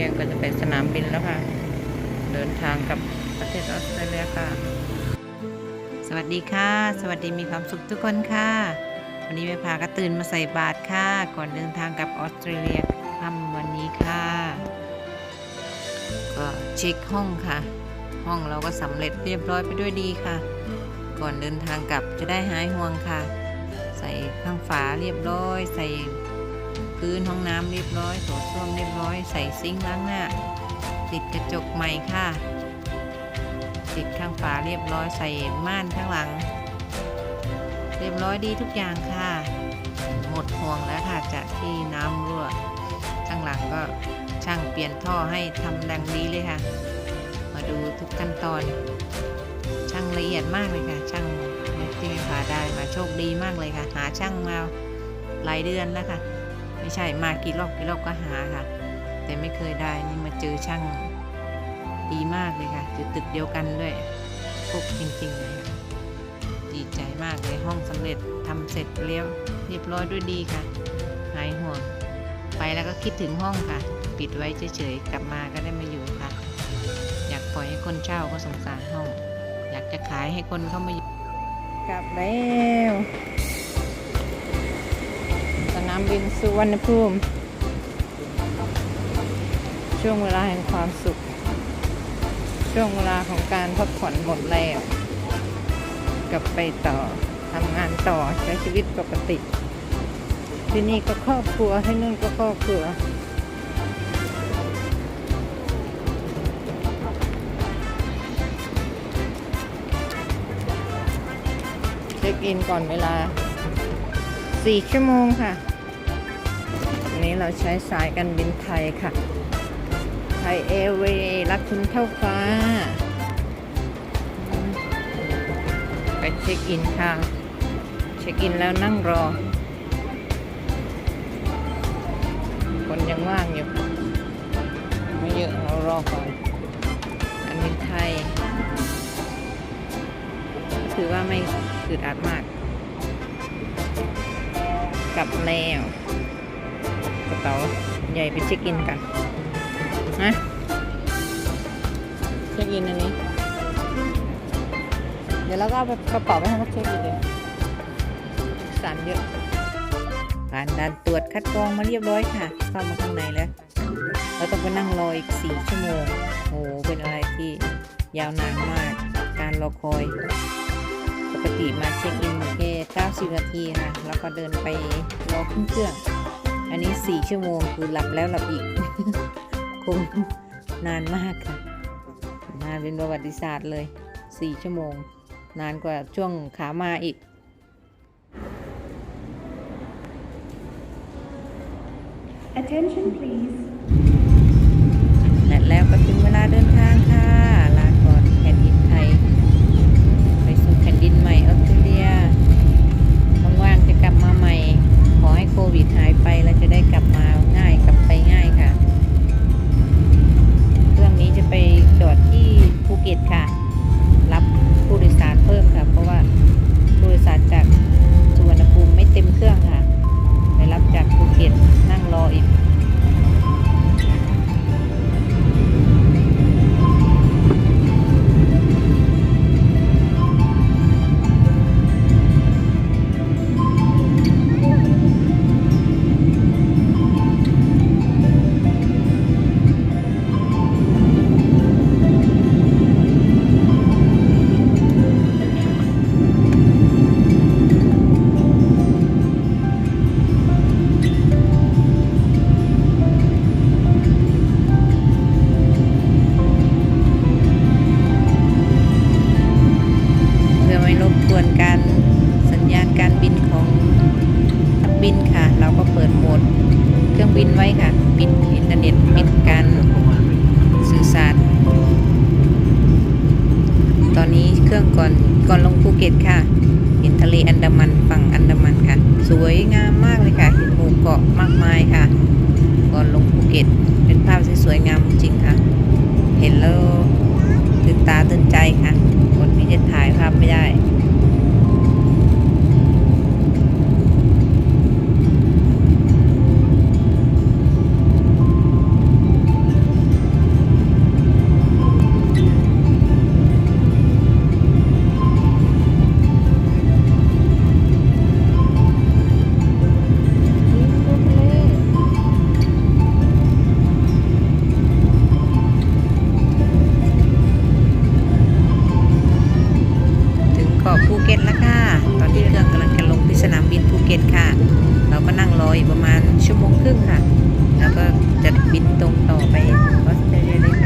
ที่ยงก็จะไปสนามบินแล้วค่ะ เดินทางกับประเทศออสเตรเลียค่ะ สวัสดีค่ะ สวัสดีมีความสุขทุกคนค่ะ วันนี้แม่พาก็ตื่นมาใส่บาตรค่ะ ก่อนเดินทางกับออสเตรเลียค่ำวันนี้ค่ะ ก็เช็คห้องค่ะ ห้องเราก็สำเร็จเรียบร้อยไปด้วยดีค่ะ ก่อนเดินทางกลับจะได้หายห่วงค่ะ ใส่ข้างฝาเรียบร้อย ใส่ พื้นห้องน้ำเรียบร้อยโถส้วมเรียบร้อย ใส่ซิงค์ล้างหน้า ติดกระจกใหม่ค่ะ ติดข้างฝาเรียบร้อยใส่ม่านข้างหลัง เรียบร้อยดีทุกอย่างค่ะ หมดห่วงแล้วค่ะจากที่น้ำรั่ว ข้างหลังก็ช่างเปลี่ยนท่อให้ทำดังดีเลยค่ะ มาดูทุกขั้นตอน ช่างละเอียดมากเลยค่ะ ช่างที่ไม่พาได้มาโชคดีมากเลยค่ะ หาช่างมาหลายเดือนแล้วค่ะ ไม่ใช่มากี่รอบกี่รอบก็หาค่ะ แต่ไม่เคยได้นี่มาเจอช่างดีมากเลยค่ะอยู่ตึกเดียวกันด้วยฟุกจริงๆเลยค่ะดีใจมากเลยห้องสำเร็จทำเสร็จเรียบเรียบร้อยด้วยดีค่ะ หายห่วง ไปแล้วก็คิดถึงห้องค่ะ ปิดไว้เฉยๆกลับมาก็ได้มาอยู่ค่ะ อยากปล่อยให้คนเช่าก็สงสารห้อง อยากจะขายให้คนเข้ามาอยู่กลับแล้ว นามบินสุวรรณภูมิ ช่วงเวลาแห่งความสุข ช่วงเวลาของการพักผ่อนหมดแล้วกลับไปต่อทำงานต่อใช้ชีวิตปกติ ที่นี่ก็ครอบครัวที่นู่นก็ครอบครัวเช็คอินก่อนเวลา 4 ชั่วโมงค่ะ เราใช้สายการบินไทยค่ะ ไทยเอเวย์รักคุณเท่าฟ้า ไปเช็คอินค่ะ เช็คอินแล้วนั่งรอ คนยังว่างอยู่ ไม่เยอะเรารอก่อนการบินไทย ถือว่าไม่อึดอัดมาก กลับแล้ว กระเป๋าใหญ่ไปเช็คอินกันฮะเช็คอินอันนี้ เดี๋ยวเราก็เอากระเป๋าไปให้เขาเช็คอินเลยสารเยอะผ่านด่านตรวจคัดกรองมาเรียบร้อยค่ะ เข้ามาข้างในแล้ว เราต้องไปนั่งรออีกสี่ชั่วโมง โอ้โห เป็นอะไรที่ยาวนานมาก การรอคอย ปกติมาเช็คอินแค่90 นาทีค่ะ แล้วก็เดินไปรอขึ้นเครื่อง อันนี้4ชั่วโมงคือหลับแล้วหลับอีก คงนานมากค่ะ นานเป็นประวัติศาสตร์เลย4ชั่วโมง นานกว่าช่วงขามาอีก Attention please. และแล้วก็ถึงเวลาเดินทาง ดเครื่องบินไว้ค่ะ ปิดอินเทอร์เน็ตปิดการสื่อสาร ตอนนี้เครื่องก่อนก่อนลงภูเก็ตค่ะ เห็นทะเลอันดามันฝั่งอันดามันค่ะ สวยงามมากเลยค่ะ เห็นหมู่เกาะมากมายค่ะ ก่อนลงภูเก็ต เป็นภาพสวยงามจริงค่ะ เห็นแล้วตื่นตาตื่นใจค่ะ คนที่จะถ่ายภาพไม่ได้ เกาะภูเก็ตแล้วค่ะ ตอนที่เครื่องกำลังจะลงที่สนามบินภูเก็ตค่ะ เราก็นั่งรออยู่ประมาณชั่วโมงครึ่งค่ะ แล้วก็จะบินตรงต่อไปออสเตรเลีย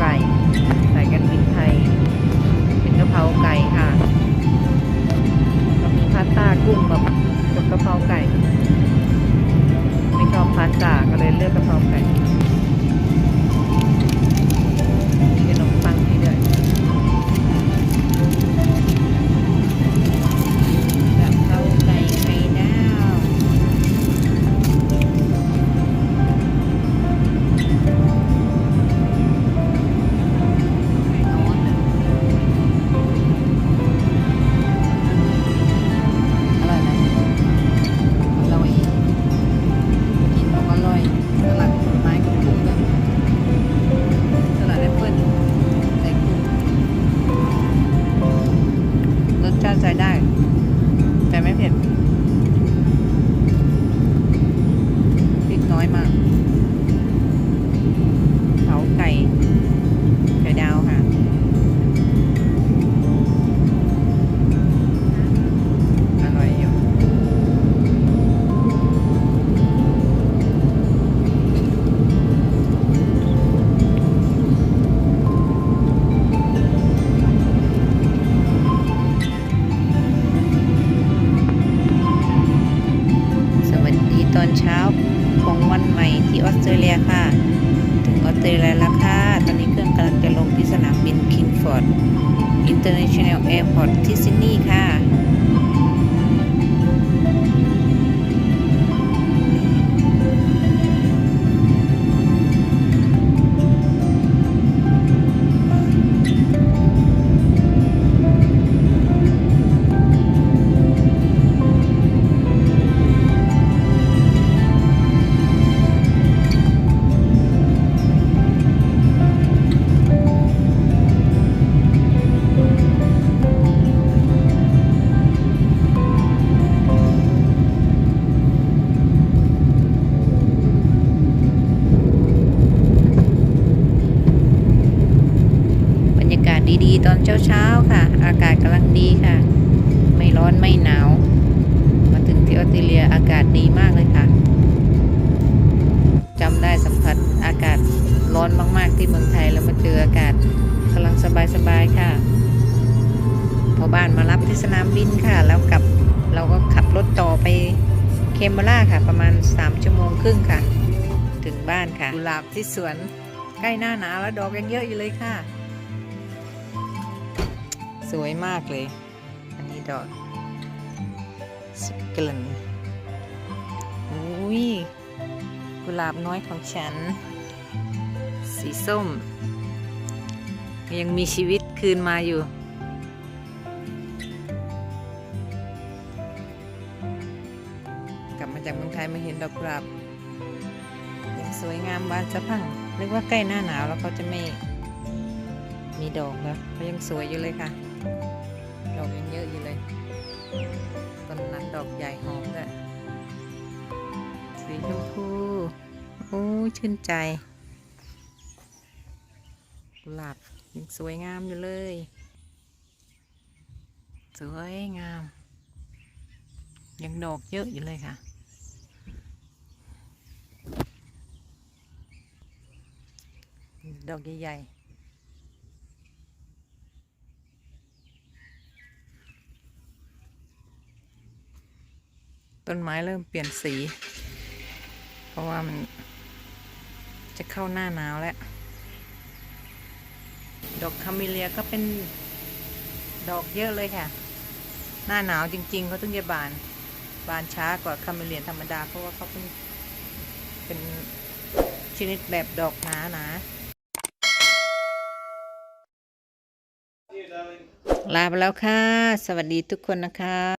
ไก่สายการบินไทย เป็นกะเพราไก่ค่ะก็มีพาสต้ากุ้งแบบกับกะเพราไก่ ไม่ชอบพาสต้าก็เลยเลือกกะเพราไก่ ดีตอนเช้าของวันใหม่ที่ออสเตรเลียค่ะ ถึงออสเตรเลียแล้วค่ะ ตอนนี้เครื่องกำลังจะลงที่สนามบิน Kingford International Airport ที่ซิดนีย์ค่ะ ดีค่ะ ไม่ร้อนไม่หนาว มาถึงที่ออสเตรเลียอากาศดีมากเลยค่ะจำได้สัมผัสอากาศร้อนมากๆ ที่เมืองไทยแล้วมาเจออากาศกำลังสบายๆค่ะ พอบ้านมารับที่สนามบินค่ะ แล้วกลับเราก็ขับรถต่อไปเคมเบราค่ะ ประมาณ 3 ชั่วโมงครึ่งค่ะ ถึงบ้านค่ะกุหลาบที่สวนใกล้หน้าหนาวแล้วดอกยังเยอะอยู่เลยค่ะ สวยมากเลย อันนี้ดอกสุกลันอุ้ยกุหลาบน้อยของฉัน สีส้ม ยังมีชีวิตคืนมาอยู่กลับมาจากเมืองไทยมาเห็นดอกกุหลาบยังสวยงามบานสะพรั่งนึกว่าใกล้หน้าหนาวแล้วเขาจะไม่มีดอกแล้วเขายังสวยอยู่เลยค่ะ ดอกยังเยอะอยู่เลย ต้นนั้นดอกใหญ่หอมด้วยสีชมพูโอ้ยชื่นใจกุหลาบยังสวยงามอยู่เลย สวยงาม ยังดอกเยอะอยู่เลยค่ะดอกใหญ่ๆ ต้นไม้เริ่มเปลี่ยนสี เพราะว่ามันจะเข้าหน้าหนาวแล้ว ดอกคาเมเลียก็เป็นดอกเยอะเลยค่ะ หน้าหนาวจริงๆเขาถึงจะบาน บานช้ากว่าคาเมเลียธรรมดา เพราะว่าเขาเป็นเป็นชนิดแบบดอกหนาหนาๆลาไปแล้วค่ะ สวัสดีทุกคนนะคะ